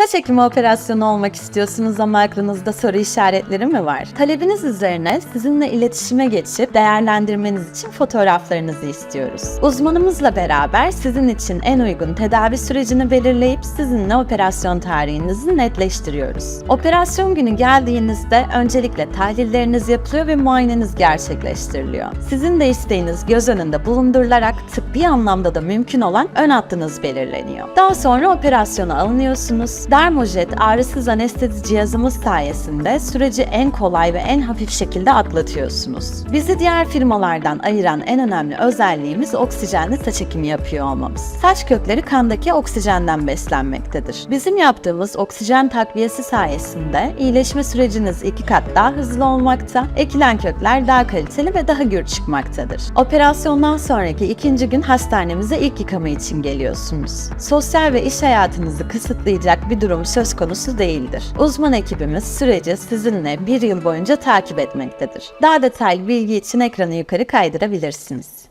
Saç ekimi operasyonu olmak istiyorsunuz ama aklınızda soru işaretleri mi var? Talebiniz üzerine sizinle iletişime geçip değerlendirmeniz için fotoğraflarınızı istiyoruz. Uzmanımızla beraber sizin için en uygun tedavi sürecini belirleyip sizinle operasyon tarihinizi netleştiriyoruz. Operasyon günü geldiğinizde öncelikle tahlilleriniz yapılıyor ve muayeneniz gerçekleştiriliyor. Sizin de isteğiniz göz önünde bulundurularak tıbbi anlamda da mümkün olan ön hattınız belirleniyor. Daha sonra operasyona alınıyorsunuz. Dermojet ağrısız anestezi cihazımız sayesinde süreci en kolay ve en hafif şekilde atlatıyorsunuz. Bizi diğer firmalardan ayıran en önemli özelliğimiz oksijenli saç ekimi yapıyor olmamız. Saç kökleri kandaki oksijenden beslenmektedir. Bizim yaptığımız oksijen takviyesi sayesinde iyileşme süreciniz iki kat daha hızlı olmakta, ekilen kökler daha kaliteli ve daha gür çıkmaktadır. Operasyondan sonraki ikinci gün hastanemize ilk yıkama için geliyorsunuz. Sosyal ve iş hayatınızı kısıtlayacak bir durum söz konusu değildir. Uzman ekibimiz süreci sizinle bir yıl boyunca takip etmektedir. Daha detaylı bilgi için ekranı yukarı kaydırabilirsiniz.